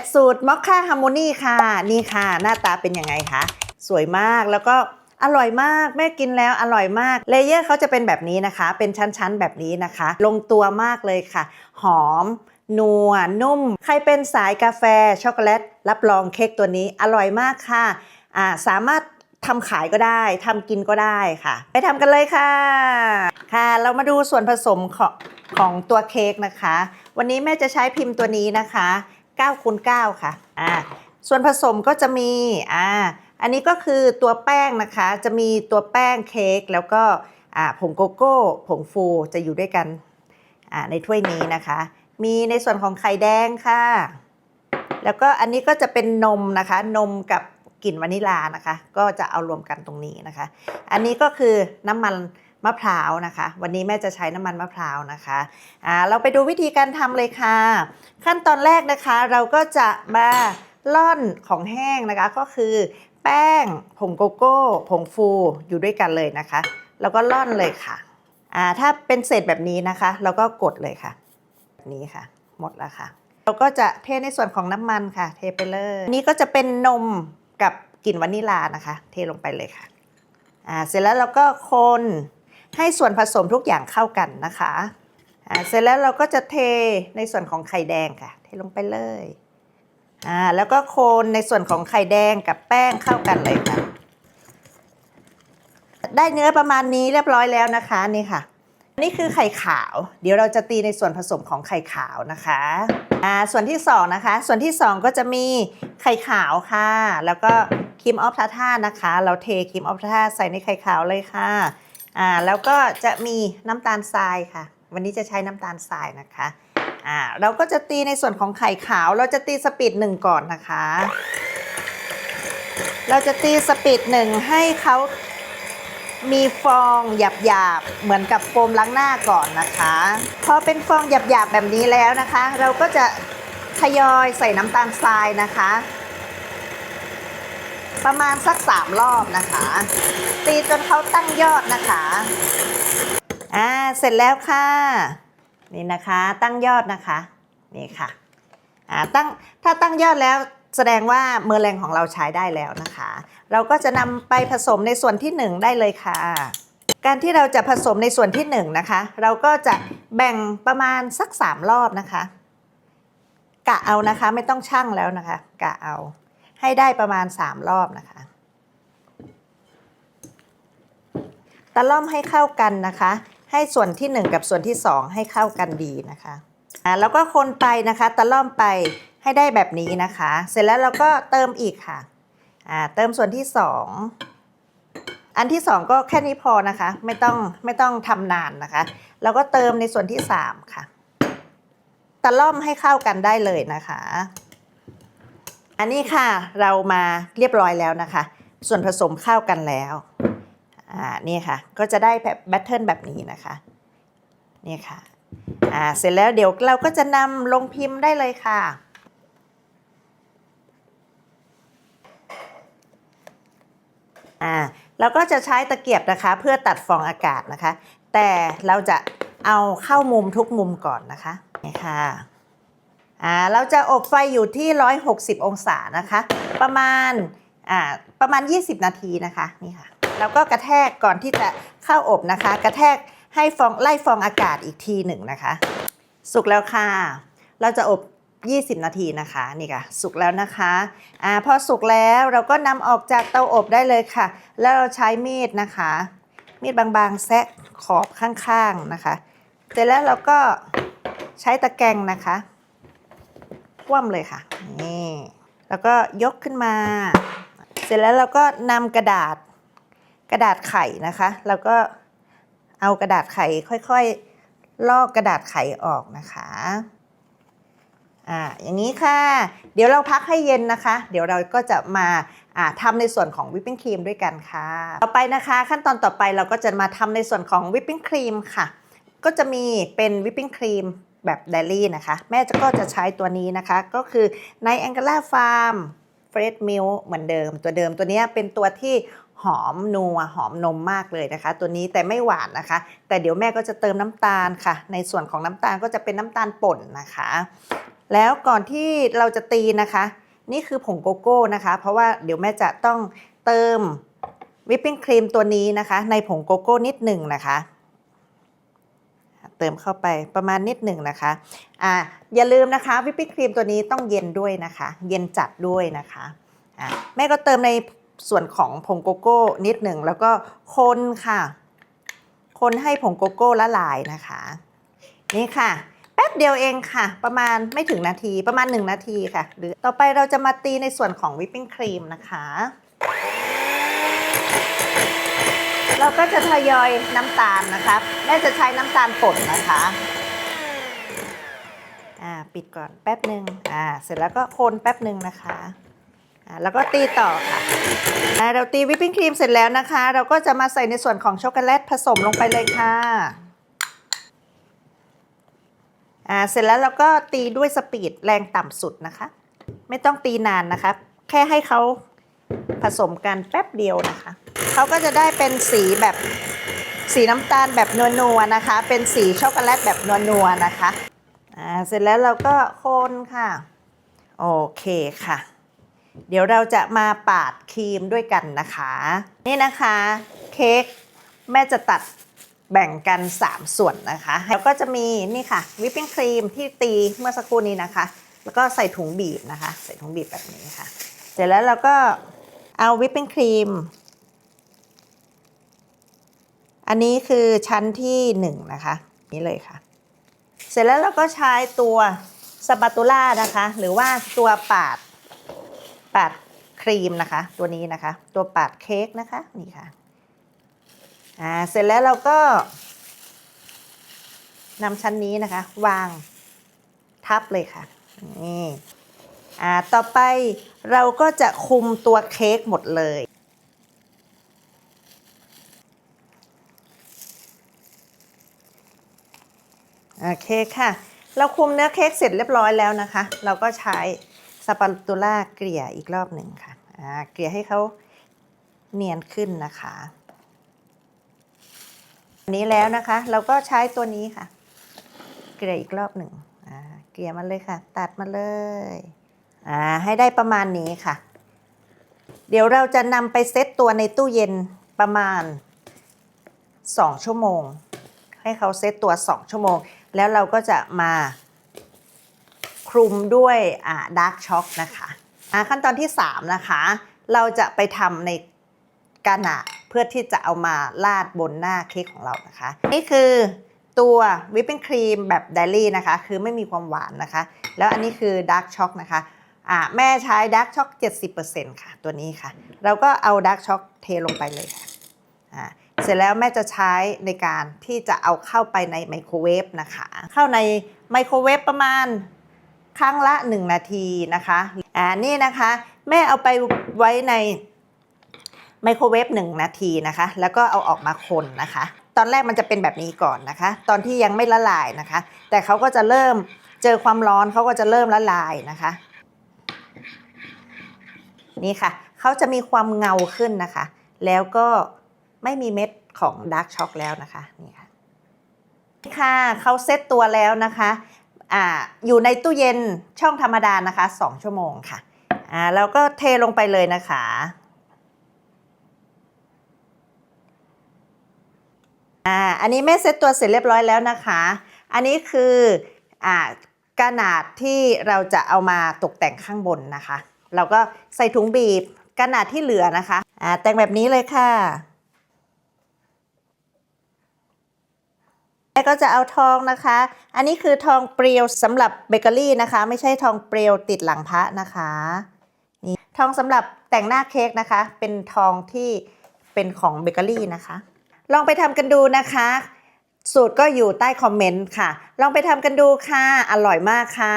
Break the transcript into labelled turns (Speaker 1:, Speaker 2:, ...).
Speaker 1: กสูตรมอคค่าฮาร์โมนีค่ะ นี่ค่ะ หน้าตาเป็นยังไงคะ สวยมากแล้วก็อร่อยมากแม่กินแล้วอร่อยมากเลเยอร์เขาจะเป็นแบบนี้นะคะ เป็นชั้นๆแบบนี้นะคะ ลงตัวมากเลยค่ะ หอมนัวนุ่ม ใครเป็นสายกาแฟช็อกโกแลต รับรองเค้กตัวนี้อร่อยมากค่ะอ่าสามารถทำขายก็ได้ทำกินก็ได้ค่ะ ไปทำกันเลยค่ะค่ะ เรามาดูส่วนผสมของของตัวเค้กนะคะ วันนี้แม่จะใช้พิมพ์ตัวนี้นะคะ 9คูณ9ค่ะอ่าส่วนผสมก็จะมีอ่าอันนี้ก็คือตัวแป้งนะคะ จะมีตัวแป้งเค้กแล้วก็อ่าผงโกโก้ ผงฟูจะอยู่ด้วยกันอ่าในถ้วยนี้นะคะ มีในส่วนของไข่แดงค่ะ แล้วก็อันนี้ก็จะเป็นนมนะคะ นมกับกลิ่นวานิลานะคะ ก็จะเอารวมกันตรงนี้นะคะ อันนี้ก็คือน้ำมัน มะพร้าวนะคะ วันนี้แม่จะใช้น้ำมันมะพร้าวนะคะอ่าเราไปดูวิธีการทำเลยค่ะ ขั้นตอนแรกนะคะเราก็จะมาล่อนของแห้งนะคะก็คือ แป้งผงโกโก้ผงฟูอยู่ด้วยกันเลยนะคะ แล้วก็ล่อนเลยค่ะอ่าถ้าเป็นเศษแบบนี้นะคะเราก็กดเลยค่ะแบบนี้ค่ะ หมดแล้วค่ะ เราก็จะเทในส่วนของน้ำมันค่ะ เทไปเลยนนี้ก็จะเป็นนมกับกลิ่นวานิลานะคะ เทลงไปเลยค่ะอ่าเสร็จแล้วเราก็คน ให้ส่วนผสมทุกอย่างเข้ากันนะคะอ่าเสร็จแล้วเราก็จะเทในส่วนของไข่แดงค่ะ เทลงไปเลยอ่าแล้วก็คนในส่วนของไข่แดงกับแป้งเข้ากันเลยค่ะ ได้เนื้อประมาณนี้เรียบร้อยแล้วนะคะนี่ค่ะนี่คือไข่ขาว เดี๋ยวเราจะตีในส่วนผสมของไข่ขาวนะคะอ่าส่วนที่สองนะคะ ส่วนที่สองก็จะมีไข่ขาวค่ะ แล้วก็ครีมออฟทาท่านะคะ เราเทครีมออฟทาท่าใส่ในไข่ขาวเลยค่ะ อ่าแล้วก็จะมีน้ำตาลทรายค่ะ วันนี้จะใช้น้ำตาลทรายนะคะอ่าเราก็จะตีในส่วนของไข่ขาว เราจะตีสปีดหนึ่งก่อนนะคะ เราจะตีสปีดหนึ่งให้เขามีฟองหยาบๆ เหมือนกับโฟมล้างหน้าก่อนนะคะ พอเป็นฟองหยาบๆ แบบนี้แล้วนะคะ เราก็จะทยอยใส่น้ำตาลทรายนะคะ ประมาณสักสามรอบนะคะ ตีจนเขาตั้งยอดนะคะ อ่า เสร็จแล้วค่ะ นี่นะคะ ตั้งยอดนะคะ นี่ค่ะ อ่า ตั้ง ถ้าตั้งยอดแล้วแสดงว่าเมอร์แรงของเราใช้ได้แล้วนะคะ เราก็จะนำไปผสมในส่วนที่ 1 ได้เลยค่ะ การที่เราจะผสมในส่วนที่ 1 นะคะ เราก็จะแบ่งประมาณสัก 3 รอบนะคะ กะเอานะคะไม่ต้องชั่งแล้วนะคะ กะเอา ให้ได้ประมาณ 3 รอบนะคะตะล่อมให้เข้ากันนะคะ ให้ส่วนที่ 1 กับส่วนที่ 2 ให้เข้ากันดีนะคะอ่าแล้วก็คนไปนะคะตะล่อมไปให้ได้แบบนี้นะคะ เสร็จแล้วเราก็เติมอีกค่ะอ่าเติมส่วนที่สองอันที่สองก็แค่นี้พอนะคะ ไม่ต้องไม่ต้องทำนานนะคะแล้วก็เติมในส่วนที่สามค่ะตะล่อมให้เข้ากันได้เลยนะคะ อันนี้ค่ะเรามาเรียบร้อยแล้วนะคะ ส่วนผสมเข้ากันแล้วอ่านี่ค่ะ ก็จะได้แบบแบตเทิลแบบนี้นะคะนี่ค่ะอ่าเสร็จแล้วเดี๋ยวเราก็จะนำลงพิมพ์ได้เลยค่ะอ่าเราก็จะใช้ตะเกียบนะคะ เพื่อตัดฟองอากาศนะคะ แต่เราจะเอาเข้ามุมทุกมุมก่อนนะคะนี่ค่ะ อ่าเราจะอบไฟอยู่ที่ 160 องศานะคะ ประมาณอ่าประมาณ 20 นาทีนะคะนี่ค่ะแล้วก็กระแทกก่อนที่จะเข้าอบนะคะ กระแทกให้ฟองไล่ฟองอากาศอีกทีหนึ่งนะคะ สุกแล้วค่ะ เราจะอบ 20 นาทีนะคะนี่ค่ะสุกแล้วนะคะอ่าพอสุกแล้วเราก็นำออกจากเตาอบได้เลยค่ะ แล้วเราใช้มีดนะคะ มีดบางๆแซะขอบข้างๆนะคะ เสร็จแล้วเราก็ใช้ตะแกรงนะคะ คว่ำเลยค่ะนี่แล้วก็ยกขึ้นมา เสร็จแล้วเราก็นำกระดาษกระดาษไข่นะคะแล้วก็เอากระดาษไข่ค่อยๆลอกกระดาษไข่ออกนะคะอ่าอย่างนี้ค่ะ เดี๋ยวเราพักให้เย็นนะคะ เดี๋ยวเราก็จะมาอ่าทำในส่วนของวิปปิ้งครีมด้วยกันค่ะ ต่อไปนะคะ ขั้นตอนต่อไปเราก็จะมาทำในส่วนของวิปปิ้งครีมค่ะ ก็จะมีเป็นวิปปิ้งครีม แบบเดลี่นะคะ แม่จะก็จะใช้ตัวนี้นะคะ ก็คือในแองเก l าฟาร์มเฟรชมิลเหมือนเดิม ตัวเดิมตัวนี้เป็นตัวที่หอมนัวหอมนมมากเลยนะคะ ตัวนี้แต่ไม่หวานนะคะ แต่เดี๋ยวแม่ก็จะเติมน้ำตาลค่ะ ในส่วนของน้ำตาลก็จะเป็นน้ำตาลป่นนะคะ แล้วก่อนที่เราจะตีนะคะ นี่คือผงโกโก้นะคะ เพราะว่าเดี๋ยวแม่จะต้องเติมวิปปิ้งครีมตัวนี้นะคะ ในผงโกโก้นิดหนึ่งนะคะ เติมเข้าไปประมาณนิดหนึ่งนะคะอ่าอย่าลืมนะคะวิปปิ้งครีมตัวนี้ต้องเย็นด้วยนะคะ เย็นจัดด้วยนะคะอ่าแม่ก็เติมในส่วนของผงโกโก้นิดหนึ่งแล้วก็คนค่ะ คนให้ผงโกโก้ละลายนะคะ นี่ค่ะแป๊บเดียวเองค่ะ ประมาณไม่ถึงนาทีประมาณ 1 นาทีค่ะ หรือต่อไปเราจะมาตีในส่วนของวิปปิ้งครีมนะคะ เราก็จะทยอยน้ำตาลนะคะแม่จะใช้น้ำตาลป่นนะคะอ่าปิดก่อนแป๊บหนึ่งอ่าเสร็จแล้วก็คนแป๊บหนึ่งนะคะอ่าแล้วก็ตีต่อค่ะอ่าเราตีวิปปิ้งครีมเสร็จแล้วนะคะ เราก็จะมาใส่ในส่วนของช็อกโกแลตผสมลงไปเลยค่ะอ่าเสร็จแล้วเราก็ตีด้วยสปีดแรงต่ำสุดนะคะ ไม่ต้องตีนานนะคะ แค่ให้เขา ผสมกันแป๊บเดียวนะคะเขาก็จะได้เป็นสีแบบสีน้ำตาลแบบนัวๆนะคะ เป็นสีช็อกโกแลตแบบนัวๆนะคะอ่าเสร็จแล้วเราก็คนค่ะ โอเคค่ะ เดี๋ยวเราจะมาปาดครีมด้วยกันนะคะ นี่นะคะเค้กแม่จะตัดแบ่งกัน 3 ส่วนนะคะ แล้วก็จะมีนี่ค่ะวิปปิ้งครีมที่ตีเมื่อสักครู่นี้นะคะ แล้วก็ใส่ถุงบีบนะคะ ใส่ถุงบีบแบบนี้ค่ะ เสร็จแล้วเราก็ เอาวิปเปิ้งครีม อันนี้คือชั้นที่1นะคะ นี่เลยค่ะ เสร็จแล้วเราก็ใช้ตัวสปาตูล่านะคะ หรือว่าตัวปาด ปาดครีมนะคะ ตัวนี้นะคะ ตัวปาดเค้กนะคะ นี่ค่ะ อ่า เสร็จแล้วเราก็นำชั้นนี้นะคะ วางทับเลยค่ะ นี่ อ่าต่อไปเราก็จะคุมตัวเค้กหมดเลย โอเคค่ะ เราคุมเนื้อเค้กเสร็จเรียบร้อยแล้วนะคะ เราก็ใช้สปาตูล่าเกลี่ยอีกรอบหนึ่งค่ะอ่าเกลี่ยให้เขาเนียนขึ้นนะคะอันนี้แล้วนะคะ เราก็ใช้ตัวนี้ค่ะ เกลี่ยอีกรอบหนึ่งอ่าเกลี่ยมันเลยค่ะ ตัดมาเลย อ่าให้ได้ประมาณนี้ค่ะ เดี๋ยวเราจะนำไปเซตตัวในตู้เย็นประมาณ 2 ชั่วโมง ให้เขาเซตตัว 2 ชั่วโมง แล้วเราก็จะมาคลุมด้วยดาร์กช็อกนะคะอ่าขั้นตอนที่ 3 นะคะ เราจะไปทำในกานะเพื่อที่จะเอามาราดบนหน้าเค้กของเรานะคะ นี่คือตัววิปปิ้งครีมแบบไดรี่นะคะ คือไม่มีความหวานนะคะ แล้วอันนี้คือดาร์กช็อกนะคะ อ่าแม่ใช้ดาร์กช็อก70%ค่ะ ตัวนี้ค่ะ เราก็เอาดาร์กช็อกเทลงไปเลยค่ะอ่าเสร็จแล้วแม่จะใช้ในการที่จะเอาเข้าไปในไมโครเวฟนะคะ เข้าในไมโครเวฟประมาณครั้งละ 1 นาทีนะคะอ่านี่นะคะ แม่เอาไปไว้ในไมโครเวฟ1นาทีนะคะ แล้วก็เอาออกมาคนนะคะ ตอนแรกมันจะเป็นแบบนี้ก่อนนะคะ ตอนที่ยังไม่ละลายนะคะ แต่เขาก็จะเริ่มเจอความร้อนเขาก็จะเริ่มละลายนะคะ นี่ค่ะ เขาจะมีความเงาขึ้นนะคะ แล้วก็ไม่มีเม็ดของดาร์กช็อกแล้วนะคะนี่ค่ะค่ะเขาเซตตัวแล้วนะคะอ่าอยู่ในตู้เย็นช่องธรรมดานะคะ 2 ชั่วโมงค่ะอ่าแล้วก็เทลงไปเลยนะคะอ่าอันนี้แม่เซตตัวเสร็จเรียบร้อยแล้วนะคะ อันนี้คืออ่ากระนาดที่เราจะเอามาตกแต่งข้างบนนะคะ เราก็ใส่ถุงบีบกระนาดที่เหลือนะคะอ่าแต่งแบบนี้เลยค่ะแม่ก็จะเอาทองนะคะ อันนี้คือทองเปรียวสำหรับเบเกอรี่นะคะ ไม่ใช่ทองเปรียวติดหลังพระนะคะนี่ทองสำหรับแต่งหน้าเค้กนะคะ เป็นทองที่เป็นของเบเกอรี่นะคะ ลองไปทำกันดูนะคะ สูตรก็อยู่ใต้คอมเมนต์ค่ะ ลองไปทำกันดูค่ะ อร่อยมากค่ะ